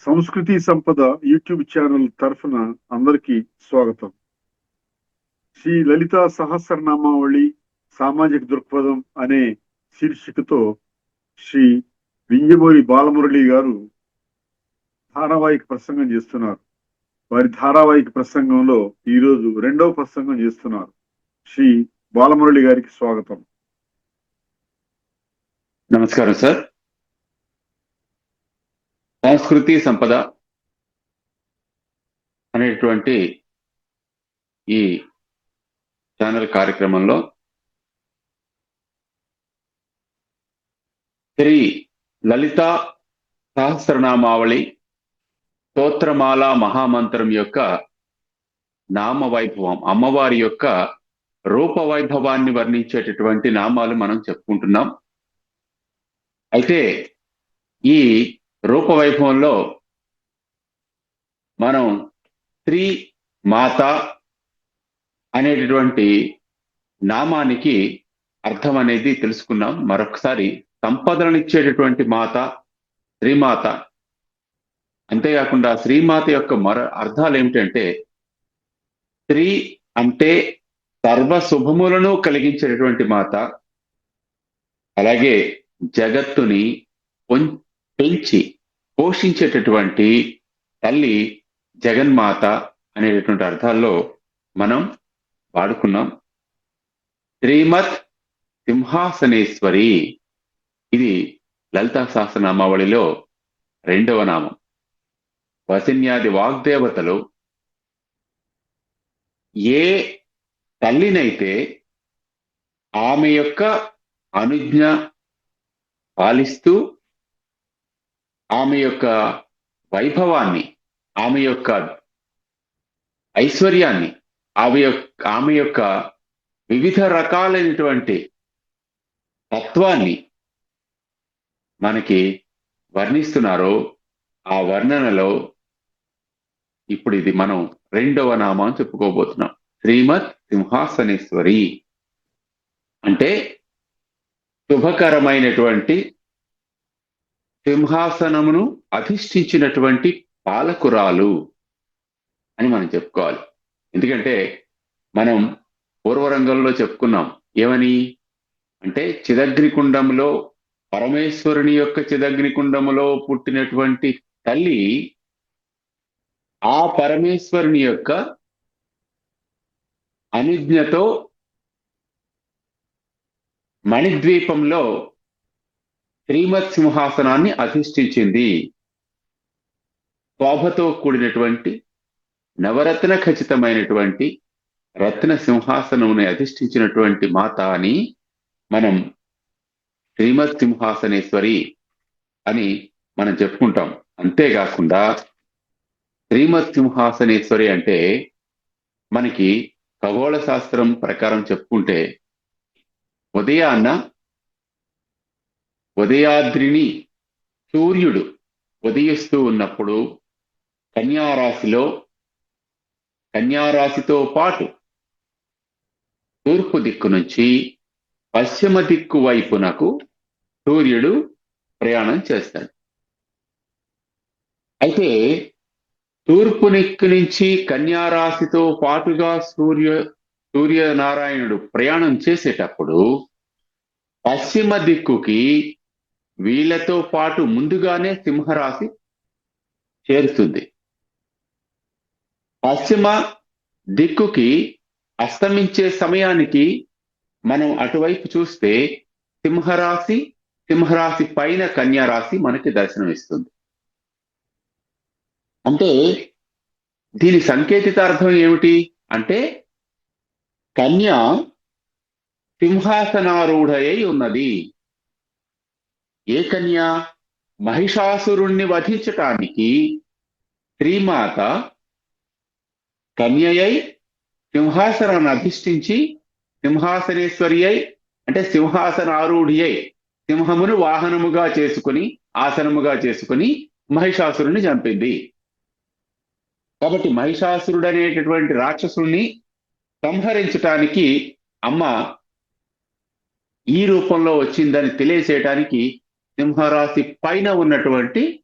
సంస్కృతి సంపద YouTube channel తరఫున అందరికీ స్వాగతం. శ్రీ లలిత సహస్రనామావళి సామాజిక దృక్పథం అనే శీర్షికతో శ్రీ వింజమూరి బాలమురళి గారు ధారావాహిక ప్రసంగం చేస్తున్నారు. వారి ధారావాహిక ప్రసంగంలో ఈరోజు రెండవ ప్రసంగం చేస్తున్నారు. శ్రీ బాలమురళి గారికి స్వాగతం. నమస్కారం సార్. సంస్కృతి సంపద అనేటువంటి ఈ ఛానల్ కార్యక్రమంలో శ్రీ లలిత సహస్రనామావళి స్తోత్రమాల మహామంత్రం యొక్క నామ వైభవం అమ్మవారి యొక్క రూప వైభవాన్ని వర్ణించేటటువంటి నామాలు మనం చెప్పుకుంటున్నాం. అయితే ఈ రూపవైభవంలో మనం స్త్రీ మాత అనేటటువంటి నామానికి అర్థం అనేది తెలుసుకున్నాం. మరొకసారి సంపదలనిచ్చేటటువంటి మాత శ్రీమాత అంతేకాకుండా శ్రీమాత యొక్క మరో అర్థాలు ఏమిటంటే స్త్రీ అంటే సర్వ శుభములను కలిగించేటటువంటి మాత. అలాగే జగత్తుని పెంచి పోషించేటటువంటి తల్లి జగన్మాత అనేటటువంటి అర్థాల్లో మనం వాడుకున్నాం. శ్రీమత్ సింహాసనేశ్వరి. ఇది లలితా సహస్రనామావళిలో రెండవ నామం. వసిన్యాది వాగ్దేవతలు ఏ తల్లినైతే ఆమె యొక్క అనుజ్ఞ పాలిస్తూ ఆమె యొక్క వైభవాన్ని ఆమె యొక్క ఐశ్వర్యాన్ని ఆమె యొక్క ఆమె యొక్క వివిధ రకాలైనటువంటి తత్వాన్ని మనకి వర్ణిస్తున్నారో ఆ వర్ణనలో ఇప్పుడు ఇది మనం రెండవ నామం చెప్పుకోబోతున్నాం. శ్రీమత్ సింహాసనేశ్వరి. అంటే శుభకరమైనటువంటి సింహాసనమును అధిష్ఠించినటువంటి పాలకురాలు అని మనం చెప్పుకోవాలి. ఎందుకంటే మనం పూర్వరంగంలో చెప్పుకున్నాం ఏమని? అంటే చిదగ్నికుండంలో పరమేశ్వరుని యొక్క చిదగ్నికుండములో పుట్టినటువంటి తల్లి ఆ పరమేశ్వరుని యొక్క అనుజ్ఞతో మణిద్వీపంలో శ్రీమత్ సింహాసనాన్ని అధిష్ఠించింది. శోభతో కూడినటువంటి నవరత్న ఖచ్చితమైనటువంటి రత్న సింహాసనముని అధిష్ఠించినటువంటి మాత అని మనం శ్రీమత్ సింహాసనేశ్వరి అని మనం చెప్పుకుంటాం. అంతేకాకుండా శ్రీమత్ సింహాసనేశ్వరి అంటే మనకి ఖగోళ శాస్త్రం ప్రకారం చెప్పుకుంటే ఉదయాన్న ఉదయాద్రిని సూర్యుడు ఉదయిస్తూ ఉన్నప్పుడు కన్యారాశిలో కన్యారాశితో పాటు తూర్పు దిక్కు నుంచి పశ్చిమ దిక్కు వైపునకు సూర్యుడు ప్రయాణం చేస్తాడు. అయితే తూర్పు దిక్కు నుంచి కన్యారాశితో పాటుగా సూర్య సూర్యనారాయణుడు ప్రయాణం చేసేటప్పుడు పశ్చిమ దిక్కుకి వీళ్ళతో పాటు ముందుగానే సింహరాశి చేరుతుంది. పశ్చిమ దిక్కుకి అస్తమించే సమయానికి మనం అటువైపు చూస్తే సింహరాశి సింహరాశి పైన కన్యారాశి మనకి దర్శనమిస్తుంది. అంటే దీని సంకేతితార్థం ఏమిటి అంటే కన్య సింహాసనారూఢయై ఉన్నది. ఏ కన్య మహిషాసురుణ్ణి వధించటానికి శ్రీమాత కన్యయై సింహాసనాన్ని అధిష్ఠించి సింహాసనేశ్వరి అయి అంటే సింహాసనారూఢి అయి సింహమును వాహనముగా చేసుకుని ఆసనముగా చేసుకుని మహిషాసురుణ్ణి చంపింది. కాబట్టి మహిషాసురుడు అనేటటువంటి రాక్షసుణ్ణి సంహరించటానికి అమ్మ ఈ రూపంలో వచ్చిందని తెలియచేయటానికి సింహరాశి పైన ఉన్నటువంటి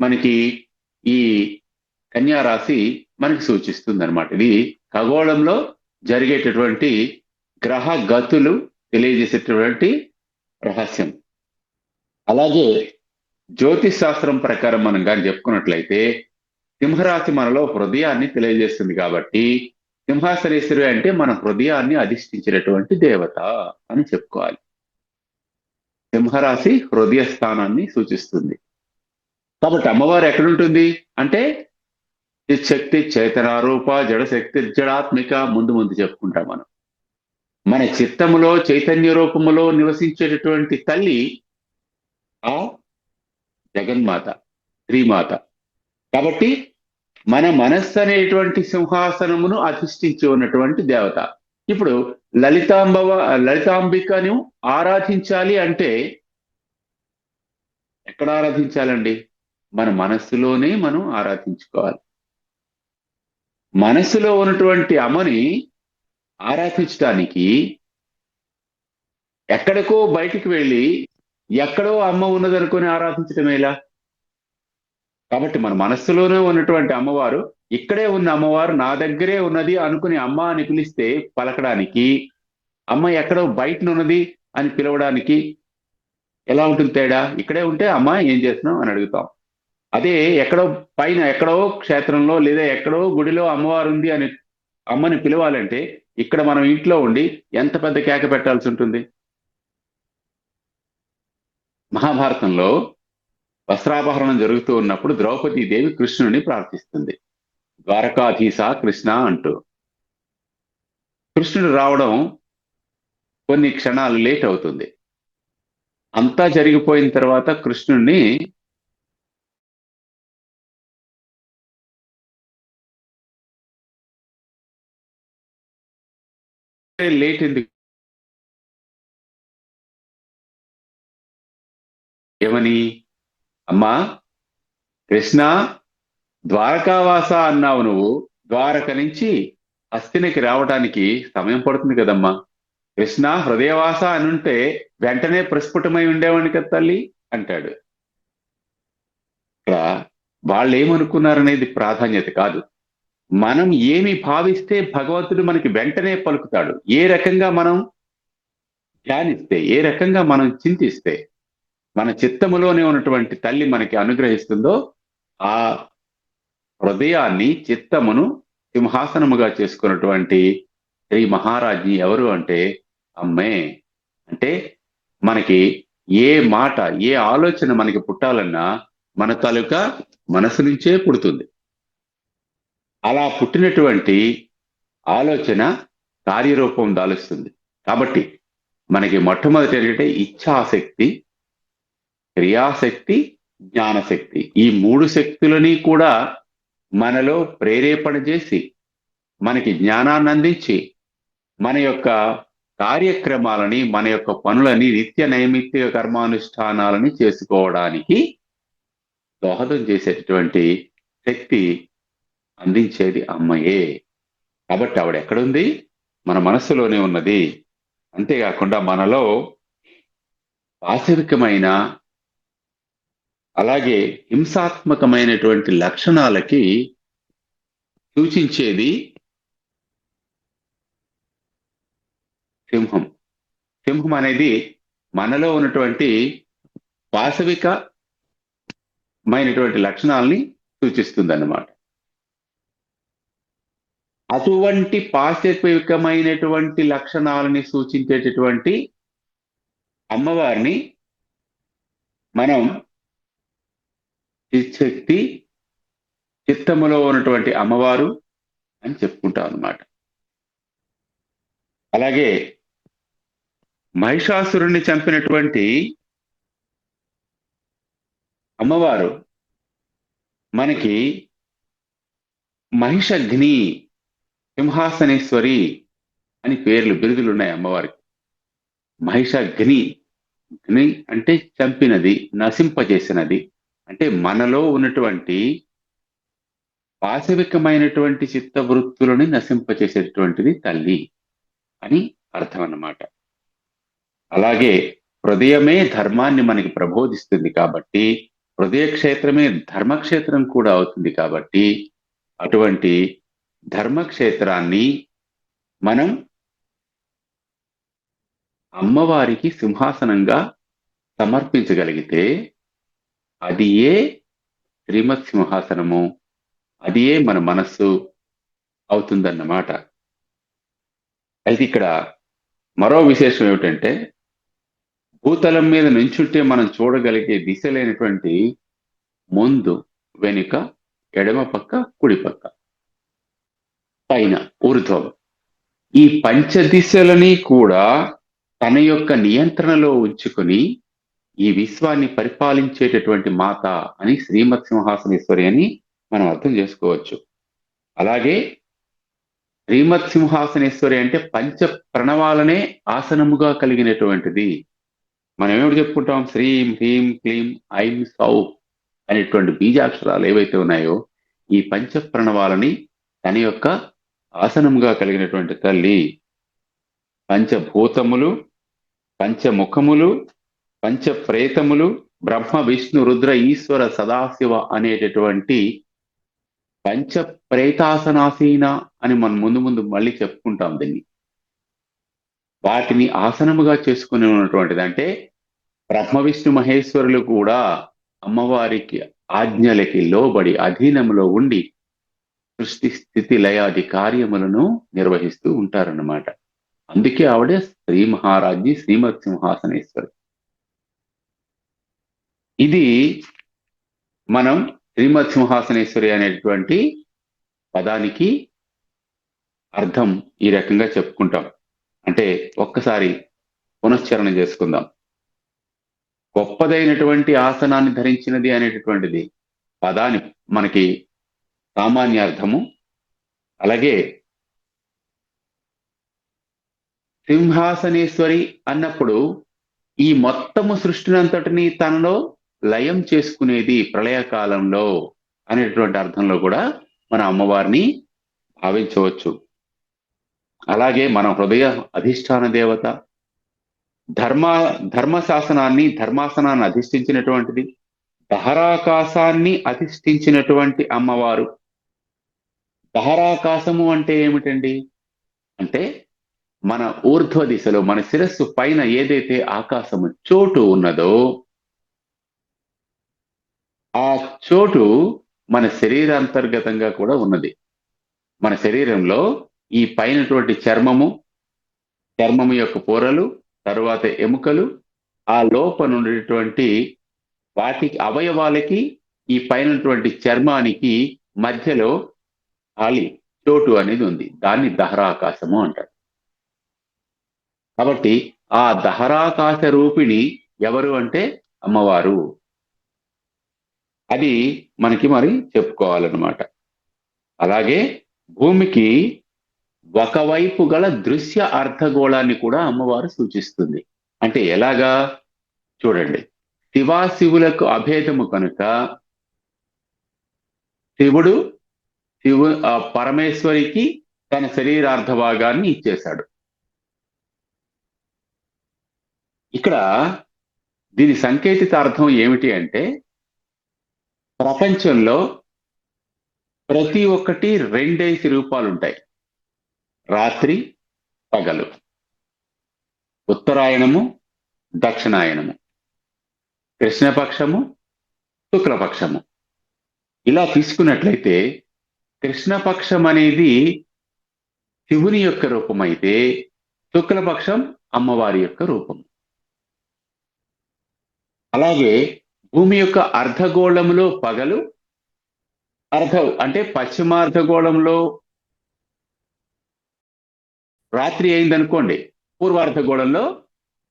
మనకి ఈ కన్యారాశి మనకి సూచిస్తుంది అనమాట ఇది ఖగోళంలో జరిగేటటువంటి గ్రహ గతులు తెలియజేసేటటువంటి రహస్యం. అలాగే జ్యోతిష్ శాస్త్రం ప్రకారం మనం కానీ చెప్పుకున్నట్లయితే సింహరాశి మనలో హృదయాన్ని తెలియజేస్తుంది కాబట్టి సింహాసనేశ్వరి అంటే మన హృదయాన్ని అధిష్ఠించినటువంటి దేవత అని చెప్పుకోవాలి. సింహరాశి హృదయ స్థానాన్ని సూచిస్తుంది. కాబట్టి అమ్మవారు ఎక్కడుంటుంది? అంటే శక్తి చైతనారూప జడశక్తి జడాత్మిక ముందు ముందు చెప్పుకుంటాం మనం. మన చిత్తములో చైతన్య రూపములో నివసించేటటువంటి తల్లి ఆ జగన్మాత శ్రీమాత. కాబట్టి మన మనస్సు అనేటువంటి సింహాసనమును అధిష్ఠించి ఉన్నటువంటి దేవత. ఇప్పుడు లలితాంబవ లలితాంబికను ఆరాధించాలి అంటే ఎక్కడ ఆరాధించాలండి? మన మనస్సులోనే మనం ఆరాధించుకోవాలి. మనస్సులో ఉన్నటువంటి అమ్మని ఆరాధించడానికి ఎక్కడికో బయటికి వెళ్ళి ఎక్కడో అమ్మ ఉన్నదనుకొని ఆరాధించడం ఎలా? కాబట్టి మన మనస్సులోనే ఉన్నటువంటి అమ్మవారు ఇక్కడే ఉన్న అమ్మవారు నా దగ్గరే ఉన్నది అనుకుని అమ్మ అని పిలిస్తే పలకడానికి అమ్మ ఎక్కడో బయట ఉన్నది అని పిలవడానికి ఎలా ఉంటుంది తేడా? ఇక్కడే ఉంటే అమ్మ ఏం చేస్తున్నావు అని అడుగుతాం. అదే ఎక్కడో పైన ఎక్కడో క్షేత్రంలో లేదా ఎక్కడో గుడిలో అమ్మవారు ఉంది అని అమ్మని పిలవాలంటే ఇక్కడ మనం ఇంట్లో ఉండి ఎంత పెద్ద కేక పెట్టాల్సి ఉంటుంది? మహాభారతంలో వస్త్రాపహరణం జరుగుతూ ఉన్నప్పుడు ద్రౌపది దేవి కృష్ణుని ప్రార్థిస్తుంది. ద్వారకాధీశ కృష్ణ అంటూ. కృష్ణుడు రావడం కొన్ని క్షణాలు లేట్ అవుతుంది. అంతా జరిగిపోయిన తర్వాత కృష్ణుణ్ణి లేట్ ఎందుకు? ఏమని? అమ్మా కృష్ణ ద్వారకావాస అన్నావు నువ్వు. ద్వారక నుంచి హస్తినికి రావడానికి సమయం పడుతుంది కదమ్మా. కృష్ణ హృదయవాస అనుంటే వెంటనే ప్రస్ఫుటమై ఉండేవాడిని కదా తల్లి అంటాడు. ఇక్కడ వాళ్ళు ఏమనుకున్నారనేది ప్రాధాన్యత కాదు. మనం ఏమి భావిస్తే భగవంతుడు మనకి వెంటనే పలుకుతాడు. ఏ రకంగా మనం ధ్యానిస్తే ఏ రకంగా మనం చింతిస్తే మన చిత్తములోనే ఉన్నటువంటి తల్లి మనకి అనుగ్రహిస్తుందో ఆ హృదయాన్ని చిత్తమును సింహాసనముగా చేసుకున్నటువంటి శ్రీ మహారాజ్ని ఎవరు అంటే అమ్మే. అంటే మనకి ఏ మాట ఏ ఆలోచన మనకి పుట్టాలన్నా మన తాలూకా మనసు నుంచే పుడుతుంది. అలా పుట్టినటువంటి ఆలోచన కార్యరూపం దాలుస్తుంది. కాబట్టి మనకి మొట్టమొదటి ఏంటంటే ఇచ్ఛాశక్తి క్రియాశక్తి జ్ఞానశక్తి. ఈ మూడు శక్తులని కూడా మనలో ప్రేరేపణ చేసి మనకి జ్ఞానాన్ని అందించి మన యొక్క కార్యక్రమాలని మన యొక్క పనులని నిత్య నైమిత్య కర్మానుష్ఠానాలని చేసుకోవడానికి దోహదం చేసేటటువంటి శక్తి అందించేది అమ్మయే. కాబట్టి ఆవిడ ఎక్కడుంది? మన మనస్సులోనే ఉన్నది. అంతేకాకుండా మనలో పాశవికమైన అలాగే హింసాత్మకమైనటువంటి లక్షణాలకి సూచించేది సింహం. సింహం అనేది మనలో ఉన్నటువంటి వాసవికమైనటువంటి లక్షణాలని సూచిస్తుంది అన్నమాట అటువంటి పాశవికమైనటువంటి లక్షణాలని సూచించేటటువంటి అమ్మవారిని మనం శక్తి చిత్తములో ఉన్నటువంటి అమ్మవారు అని చెప్పుకుంటాం అన్నమాట అలాగే మహిషాసురుణ్ణి చంపినటువంటి అమ్మవారు మనకి మహిషగ్ని సింహాసనేశ్వరి అని పేర్లు బిరుదులు ఉన్నాయి అమ్మవారికి. మహిషగ్ని గ్ని అంటే చంపినది నశింపజేసినది. అంటే మనలో ఉన్నటువంటి వాసవికమైనటువంటి చిత్తవృత్తులని నశింపచేసేటువంటిది తల్లి అని అర్థం అన్నమాట అలాగే హృదయమే ధర్మాన్ని మనకి ప్రబోధిస్తుంది కాబట్టి హృదయ క్షేత్రమే ధర్మక్షేత్రం కూడా అవుతుంది కాబట్టి అటువంటి ధర్మక్షేత్రాన్ని మనం అమ్మవారికి సింహాసనంగా సమర్పించగలిగితే అది ఏ శ్రీమత్ సింహాసనము? అది ఏ మన మనస్సు? అవుతుందన్నమాట. అయితే ఇక్కడ మరో విశేషం ఏమిటంటే భూతలం మీద నుంచుంటే మనం చూడగలిగే దిశ లేనటువంటి ముందు వెనుక ఎడమ పక్క కుడి పక్క పైన ఊరుతో ఈ పంచ దిశలని కూడా తన యొక్క నియంత్రణలో ఉంచుకొని ఈ విశ్వాన్ని పరిపాలించేటటువంటి మాత అని శ్రీమత్ సింహాసనేశ్వరి అని మనం అర్థం చేసుకోవచ్చు. అలాగే శ్రీమత్ సింహాసనేశ్వరి అంటే పంచ ప్రణవాలనే ఆసనముగా కలిగినటువంటిది. మనం ఏమిటి చెప్పుకుంటాం? శ్రీం హ్రీం క్లీం ఐం సౌ అనేటువంటి బీజాక్షరాలు ఏవైతే ఉన్నాయో ఈ పంచ ప్రణవాలని తన యొక్క ఆసనముగా కలిగినటువంటి తల్లి. పంచభూతములు పంచముఖములు పంచ ప్రేతములు బ్రహ్మ విష్ణు రుద్ర ఈశ్వర సదాశివ అనేటటువంటి పంచ ప్రేతాసనాసీన అని మనం ముందు ముందు మళ్ళీ చెప్పుకుంటాం దీన్ని. వాటిని ఆసనముగా చేసుకుని ఉన్నటువంటిది అంటే బ్రహ్మ విష్ణు మహేశ్వరులు కూడా అమ్మవారికి ఆజ్ఞలకి లోబడి అధీనంలో ఉండి సృష్టి స్థితి లయాది కార్యములను నిర్వహిస్తూ ఉంటారన్నమాట. అందుకే ఆవిడ శ్రీ మహారాజ్ని శ్రీమత్ సింహాసనేశ్వరి ఇది మనం శ్రీమత్ సింహాసనేశ్వరి అనేటువంటి పదానికి అర్థం ఈ రకంగా చెప్పుకుంటాం. అంటే ఒక్కసారి పునశ్చరణ చేసుకుందాం. గొప్పదైనటువంటి ఆసనాన్ని ధరించినది అనేటటువంటిది పదాని మనకి సామాన్య అర్థము అలాగే సింహాసనేశ్వరి అన్నప్పుడు ఈ మొత్తము సృష్టినంతటిని తనలో లయం చేసుకునేది ప్రళయకాలంలో అనేటువంటి అర్థంలో కూడా మన అమ్మవారిని భావించవచ్చు. అలాగే మన హృదయ అధిష్టాన దేవత ధర్మ ధర్మశాసనాన్ని ధర్మాసనాన్ని అధిష్ఠించినటువంటిది దహరాకాశాన్ని అధిష్ఠించినటువంటి అమ్మవారు. దహరాకాశము అంటే ఏమిటండి? అంటే మన ఊర్ధ్వ దిశలో మన శిరస్సు పైన ఏదైతే ఆకాశము చోటు ఉన్నదో ఆ చోటు మన శరీరాంతర్గతంగా కూడా ఉన్నది. మన శరీరంలో ఈ పైనటువంటి చర్మము చర్మము యొక్క పొరలు తరువాత ఎముకలు ఆ లోపల ఉండేటువంటి వాటికి అవయవాలకి ఈ పైనటువంటి చర్మానికి మధ్యలో ఖాళీ చోటు అనేది ఉంది. దాన్ని దహరాకాశము అంటారు. కాబట్టి ఆ దహరాకాశ రూపిణి ఎవరు అంటే అమ్మవారు. అది మనకి మరి చెప్పుకోవాలన్నమాట. అలాగే భూమికి ఒకవైపు గల దృశ్య అర్ధగోళాన్ని కూడా అమ్మవారు సూచిస్తుంది. అంటే ఎలాగా? చూడండి. శివాశివులకు అభేదము కనుక శివుడు శివు పరమేశ్వరికి తన శరీరార్థ భాగాన్ని ఇచ్చేశాడు. ఇక్కడ దీని సంకేతిత అర్థం ఏమిటి అంటే ప్రపంచంలో ప్రతి ఒక్కటి రెండేసి రూపాలు ఉంటాయి రాత్రి పగలు. ఉత్తరాయణము దక్షిణాయనము. కృష్ణపక్షము శుక్లపక్షము. ఇలా తీసుకున్నట్లయితే కృష్ణపక్షం అనేది శివుని యొక్క రూపం అయితే శుక్లపక్షం అమ్మవారి యొక్క రూపం. అలాగే భూమి యొక్క అర్ధగోళములో పగలు అర్ధ అంటే పశ్చిమార్ధగోళంలో రాత్రి అయిందనుకోండి పూర్వార్ధగోళంలో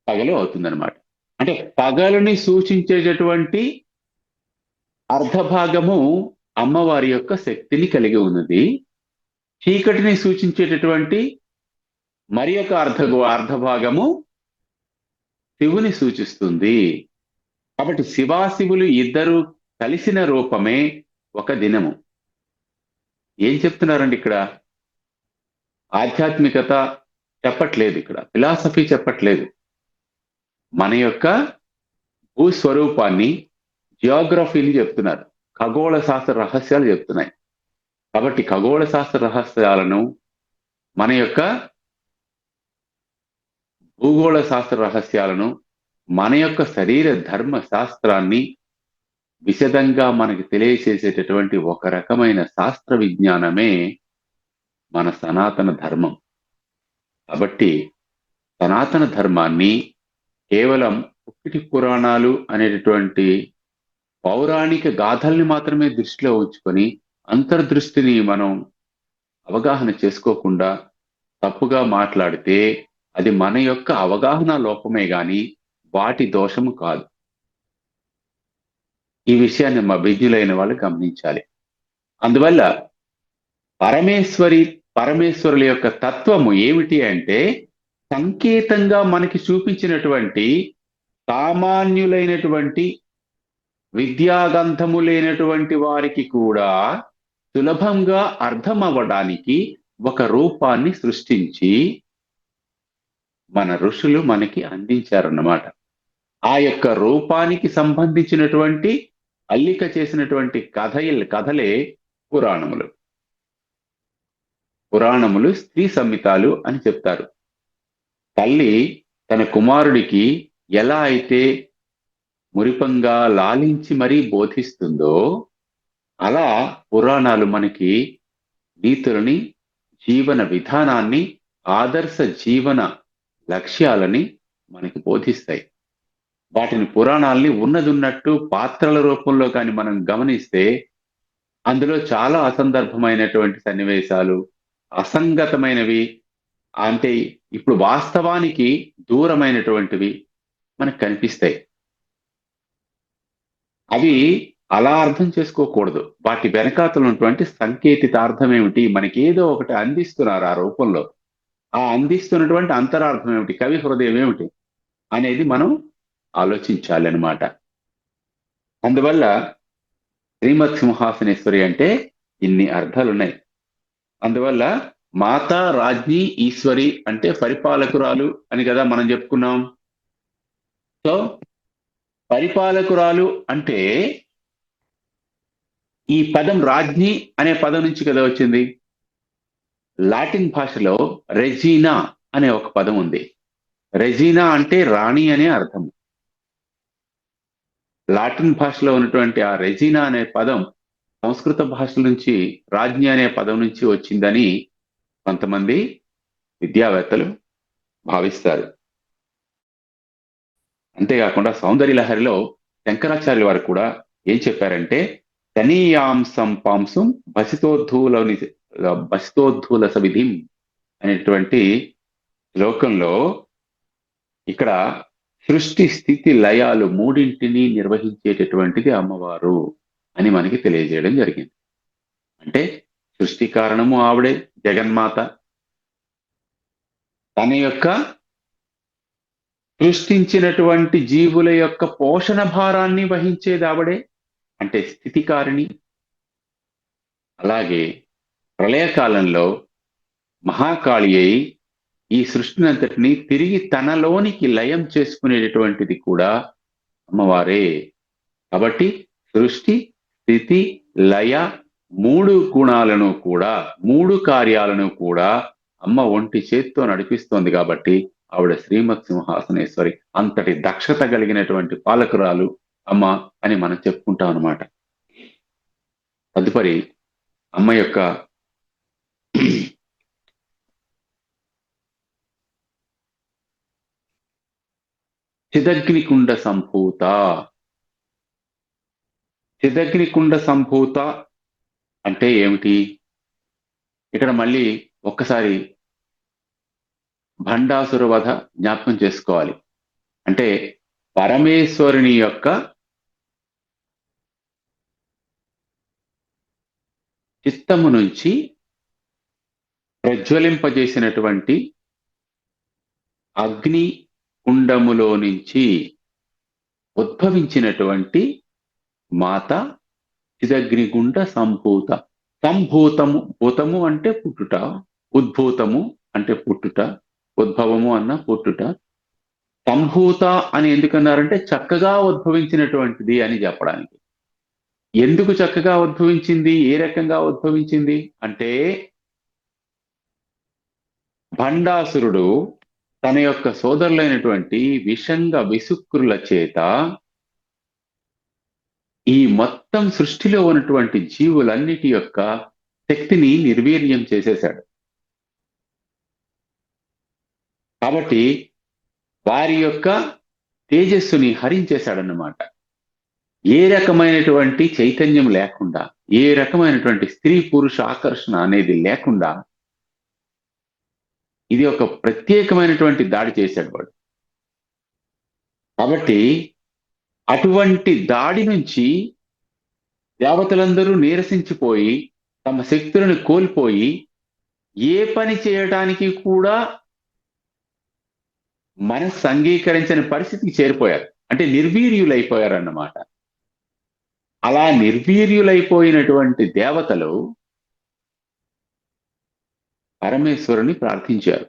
పగలు అవుతుందన్నమాట. అంటే పగలుని సూచించేటటువంటి అర్ధభాగము అమ్మవారి యొక్క శక్తిని కలిగి ఉన్నది. చీకటిని సూచించేటటువంటి మరి యొక్క అర్ధ అర్ధభాగము శివుని సూచిస్తుంది. కాబట్టి శివాశివులు ఇద్దరు కలిసిన రూపమే ఒక దినము. ఏం చెప్తున్నారండి ఇక్కడ? ఆధ్యాత్మికత చెప్పట్లేదు ఇక్కడ. ఫిలాసఫీ చెప్పట్లేదు. మన యొక్క భూస్వరూపాన్ని జియోగ్రఫీని చెప్తున్నారు. ఖగోళ శాస్త్ర రహస్యాలు చెప్తున్నాయి. కాబట్టి ఖగోళ శాస్త్ర రహస్యాలను మన యొక్క భూగోళ శాస్త్ర రహస్యాలను మన యొక్క శరీర ధర్మ శాస్త్రాన్ని విశదంగా మనకి తెలియచేసేటటువంటి ఒక రకమైన శాస్త్ర విజ్ఞానమే మన సనాతన ధర్మం. కాబట్టి సనాతన ధర్మాన్ని కేవలం ఒకటి పురాణాలు అనేటటువంటి పౌరాణిక గాథల్ని మాత్రమే దృష్టిలో ఉంచుకొని అంతర్దృష్టిని మనం అవగాహన చేసుకోకుండా తప్పుగా మాట్లాడితే అది మన యొక్క అవగాహన లోపమే కానీ వాటి దోషము కాదు. ఈ విషయాన్ని మా విజ్ఞులైన వాళ్ళు గమనించాలి. అందువల్ల పరమేశ్వరి పరమేశ్వరుల యొక్క తత్వము ఏమిటి అంటే సంకేతంగా మనకి చూపించినటువంటి సామాన్యులైనటువంటి విద్యాగంధము లేనటువంటి వారికి కూడా సులభంగా అర్థం అవ్వడానికి ఒక రూపాన్ని సృష్టించి మన ఋషులు మనకి అందించారన్నమాట. ఆ యొక్క రూపానికి సంబంధించినటువంటి అల్లిక చేసినటువంటి కథ కథలే పురాణములు. పురాణములు స్త్రీ సంహితాలు అని చెప్తారు. తల్లి తన కుమారుడికి ఎలా అయితే మురిపంగా లాలించి మరీ బోధిస్తుందో అలా పురాణాలు మనకి నీతులని జీవన విధానాన్ని ఆదర్శ జీవన లక్ష్యాలని మనకి బోధిస్తాయి. వాటిని పురాణాల్ని ఉన్నది ఉన్నట్టు పాత్రల రూపంలో కానీ మనం గమనిస్తే అందులో చాలా అసందర్భమైనటువంటి సన్నివేశాలు అసంగతమైనవి అంటే ఇప్పుడు వాస్తవానికి దూరమైనటువంటివి మనకు కనిపిస్తాయి. అవి అలా అర్థం చేసుకోకూడదు. వాటి వెనకాతలు ఉన్నటువంటి సంకేతిత అర్థం ఏమిటి మనకి ఏదో ఒకటి అందిస్తున్నారు ఆ రూపంలో. ఆ అందిస్తున్నటువంటి అంతరార్థం ఏమిటి కవి హృదయం ఏమిటి అనేది మనం ఆలోచించాలన్నమాట. అందువల్ల శ్రీమత్ సింహాసనేశ్వరి అంటే ఇన్ని అర్థాలు ఉన్నాయి అందువల్ల మాత రాజ్ఞి ఈశ్వరి అంటే పరిపాలకురాలు అని కదా మనం చెప్పుకున్నాం. సో పరిపాలకురాలు అంటే ఈ పదం రాజ్ఞి అనే పదం నుంచి కదా వచ్చింది. లాటిన్ భాషలో రెజీనా అనే ఒక పదం ఉంది. రెజీనా అంటే రాణి అనే అర్థం లాటిన్ భాషలో ఉన్నటువంటి ఆ రెజీనా అనే పదం సంస్కృత భాష నుంచి రాజ్ఞ అనే పదం నుంచి వచ్చిందని కొంతమంది విద్యావేత్తలు భావిస్తారు. అంతేకాకుండా సౌందర్య లహరిలో శంకరాచార్యుల వారు కూడా ఏం చెప్పారంటే తనీయాంసం పాంసం బసితోద్ధూలని బసితోద్ధూల సవిధిం అనేటువంటి శ్లోకంలో ఇక్కడ సృష్టి స్థితి లయాలు మూడింటిని నిర్వహించేటటువంటిది అమ్మవారు అని మనకి తెలియజేయడం జరిగింది. అంటే సృష్టి కారణము ఆవిడే జగన్మాత. తన యొక్క సృష్టించినటువంటి జీవుల యొక్క పోషణ భారాన్ని వహించేది ఆవిడే అంటే స్థితికారిణి. అలాగే ప్రళయకాలంలో మహాకాళి అయి ఈ సృష్టిని అంతటిని తిరిగి తనలోనికి లయం చేసుకునేటటువంటిది కూడా అమ్మవారే. కాబట్టి సృష్టి స్థితి లయ మూడు గుణాలను కూడా మూడు కార్యాలను కూడా అమ్మ ఒంటి చేత్తో నడిపిస్తోంది కాబట్టి ఆవిడ శ్రీమత్ సింహాసనేశ్వరి అంతటి దక్షత కలిగినటువంటి పాలకురాలు అమ్మ అని మనం చెప్పుకుంటాం అనమాట తదుపరి అమ్మ యొక్క చిదగ్నికుండ సంభూత. చిదగ్నికుండ సంభూత అంటే ఏమిటి? ఇక్కడ మళ్ళీ ఒక్కసారి భండాసుర వధ జ్ఞాపకం చేసుకోవాలి. అంటే పరమేశ్వరుని యొక్క చిత్తము నుంచి ప్రజ్వలింపజేసినటువంటి అగ్ని కుండములో నుంచి ఉద్భవించినటువంటి మాత చిదగ్నిగుండ సంభూత. సంభూతము భూతము అంటే పుట్టుట ఉద్భూతము అంటే పుట్టుట ఉద్భవము అన్న పుట్టుట. సంభూత అని ఎందుకన్నారంటే చక్కగా ఉద్భవించినటువంటిది అని చెప్పడానికి. ఎందుకు చక్కగా ఉద్భవించింది? ఏ రకంగా ఉద్భవించింది? అంటే భండాసురుడు తన యొక్క సోదరులైనటువంటి విషంగ విసుక్రుల చేత ఈ మొత్తం సృష్టిలో ఉన్నటువంటి జీవులన్నిటి యొక్క శక్తిని నిర్వీర్యం చేసేశాడు. కాబట్టి వారి యొక్క తేజస్సుని హరించేశాడన్నమాట. ఏ రకమైనటువంటి చైతన్యం లేకుండా ఏ రకమైనటువంటి స్త్రీ పురుష ఆకర్షణ అనేది లేకుండా ఇది ఒక ప్రత్యేకమైనటువంటి దాడి చేశాడు వాడు. కాబట్టి అటువంటి దాడి నుంచి దేవతలందరూ నీరసించిపోయి తమ శక్తులను కోల్పోయి ఏ పని చేయటానికి కూడా మనస్సు అంగీకరించని పరిస్థితికి చేరిపోయారు. అంటే నిర్వీర్యులైపోయారు అన్నమాట అలా నిర్వీర్యులైపోయినటువంటి దేవతలు పరమేశ్వరుని ప్రార్థించారు.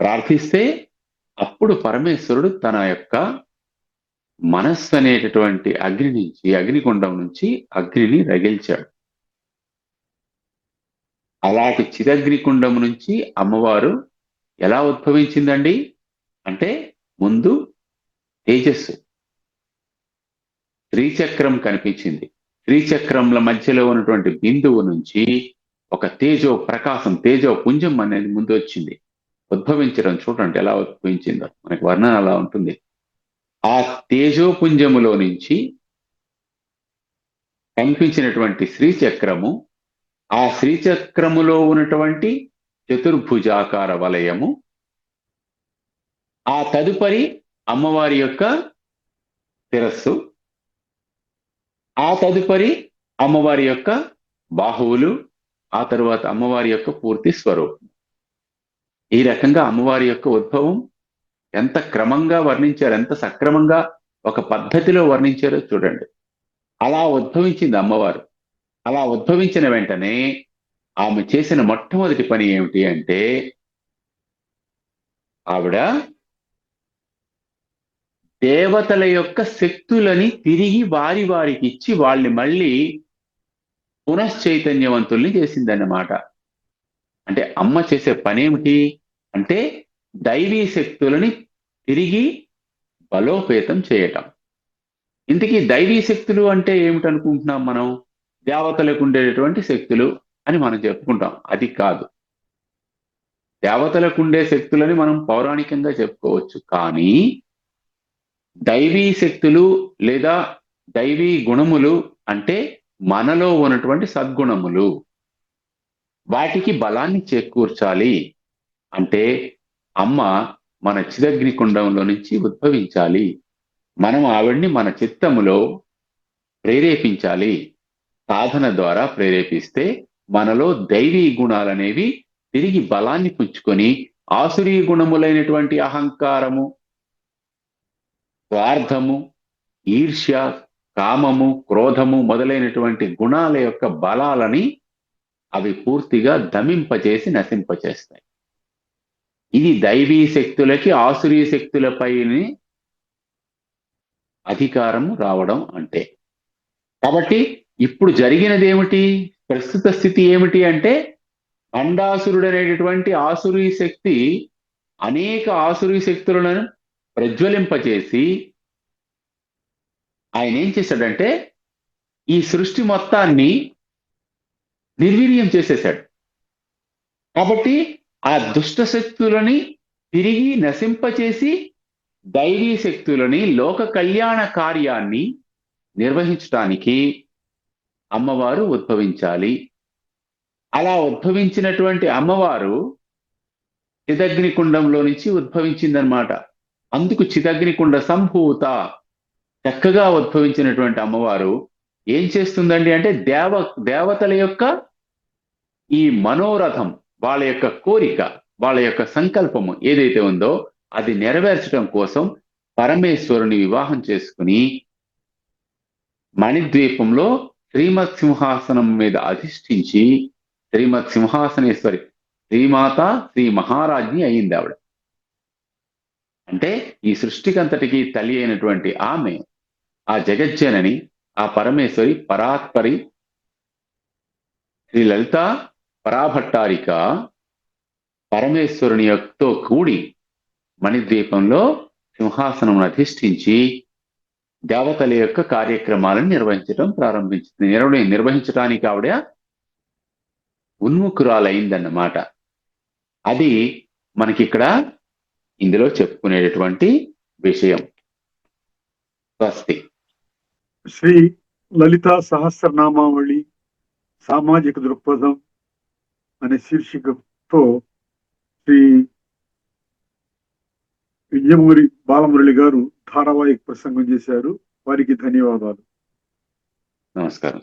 ప్రార్థిస్తే అప్పుడు పరమేశ్వరుడు తన యొక్క మనస్సు అనేటటువంటి అగ్ని నుంచి అగ్నిగుండం నుంచి అగ్నిని రగిల్చాడు. అలాంటి చిదగ్నికుండం నుంచి అమ్మవారు ఎలా ఉద్భవించిందండి? అంటే ముందు తేజస్సు. త్రిచక్రం కనిపించింది. త్రిచక్రంల మధ్యలో ఉన్నటువంటి బిందువు నుంచి ఒక తేజో ప్రకాశం తేజో పుంజం అనేది ముందు వచ్చింది. ఉద్భవించడం చూడండి ఎలా ఉద్భవించిందో. మనకి వర్ణన అలా ఉంటుంది. ఆ తేజోపుంజములో నుంచి కనిపించినటువంటి శ్రీచక్రము ఆ శ్రీచక్రములో ఉన్నటువంటి చతుర్భుజాకార వలయము ఆ తదుపరి అమ్మవారి యొక్క శిరస్సు ఆ తదుపరి అమ్మవారి యొక్క బాహువులు ఆ తర్వాత అమ్మవారి యొక్క పూర్తి స్వరూపం. ఈ రకంగా అమ్మవారి యొక్క ఉద్భవం ఎంత క్రమంగా వర్ణించారు ఎంత సక్రమంగా ఒక పద్ధతిలో వర్ణించారో చూడండి. అలా ఉద్భవించింది అమ్మవారు. అలా ఉద్భవించిన వెంటనే ఆమె చేసిన మొట్టమొదటి పని ఏమిటి అంటే ఆవిడ దేవతల యొక్క శక్తులని తిరిగి వారి వారికి ఇచ్చి వాళ్ళని మళ్ళీ పునశ్చైతన్యవంతుల్ని చేసిందన్నమాట. అంటే అమ్మ చేసే పనేమిటి? అంటే దైవీ శక్తులని తిరిగి బలోపేతం చేయటం. ఇంతకీ దైవీ శక్తులు అంటే ఏమిటనుకుంటున్నాం మనం? దేవతలకు ఉండేటటువంటి శక్తులు అని మనం చెప్పుకుంటాం. అది కాదు. దేవతలకు ఉండే శక్తులని మనం పౌరాణికంగా చెప్పుకోవచ్చు. కానీ దైవీ శక్తులు లేదా దైవీ గుణములు అంటే మనలో ఉన్నటువంటి సద్గుణములు వాటికి బలాన్ని చేకూర్చాలి అంటే అమ్మ మన చిదగ్ని కుండంలో నుంచి ఉద్భవించాలి. మనం ఆవిడ్ని మన చిత్తములో ప్రేరేపించాలి. సాధన ద్వారా ప్రేరేపిస్తే మనలో దైవీ గుణాలనేవి తిరిగి బలాన్ని పుచ్చుకొని ఆసురీ గుణములైనటువంటి అహంకారము స్వార్థము ఈర్ష్య కామము క్రోధము మొదలైనటువంటి గుణాల యొక్క బలాలని అవి పూర్తిగా దమింపచేసి నశింపచేస్తాయి. ఇది దైవీ శక్తులకి ఆసురీ శక్తులపై అధికారము రావడం అంటే. కాబట్టి ఇప్పుడు జరిగినది ఏమిటి? ప్రస్తుత స్థితి ఏమిటి అంటే అండాసురుడు అనేటటువంటి ఆసురీ శక్తి అనేక ఆసురీ శక్తులను ప్రజ్వలింపచేసి ఆయన ఏం చేశాడంటే ఈ సృష్టి మొత్తాన్ని నిర్వీర్యం చేసేశాడు. కాబట్టి ఆ దుష్ట శక్తులని తిరిగి నశింపచేసి దైవీ శక్తులని లోక కళ్యాణ కార్యాన్ని నిర్వహించటానికి అమ్మవారు ఉద్భవించాలి. అలా ఉద్భవించినటువంటి అమ్మవారు చిదగ్నికుండంలో నుంచి ఉద్భవించిందనమాట అందుకు చిదగ్నికుండ సంభూత చక్కగా ఉద్భవించినటువంటి అమ్మవారు ఏం చేస్తుందండి అంటే దేవ దేవతల యొక్క ఈ మనోరథం వాళ్ళ యొక్క కోరిక వాళ్ళ యొక్క సంకల్పము ఏదైతే ఉందో అది నెరవేర్చడం కోసం పరమేశ్వరుని వివాహం చేసుకుని మణిద్వీపంలో శ్రీమత్ సింహాసనం మీద అధిష్ఠించి శ్రీమత్ సింహాసనేశ్వరి శ్రీమాత శ్రీ మహారాజ్ని అయింది ఆవిడ. అంటే ఈ సృష్టికంతటికి తల్లి అయినటువంటి ఆమె ఆ జగజ్జనని ఆ పరమేశ్వరి పరాత్పరి శ్రీ లలిత పరాభట్టారిక పరమేశ్వరుని యొక్కతో కూడి మణిద్వీపంలో సింహాసనం అధిష్ఠించి దేవతల యొక్క కార్యక్రమాలను నిర్వహించడం ప్రారంభించింది. నిర్వ నిర్వహించడానికి ఆవిడ ఉన్ముఖురాలైందన్నమాట. అది మనకిక్కడ ఇందులో చెప్పుకునేటటువంటి విషయం. స్వస్తి. శ్రీ లలితా సహస్రనామావళి సామాజిక దృక్పథం అనే శీర్షికతో శ్రీ విజయమూరి బాలమురళి గారు ధారావాహిక ప్రసంగం చేశారు. వారికి ధన్యవాదాలు. నమస్కారం.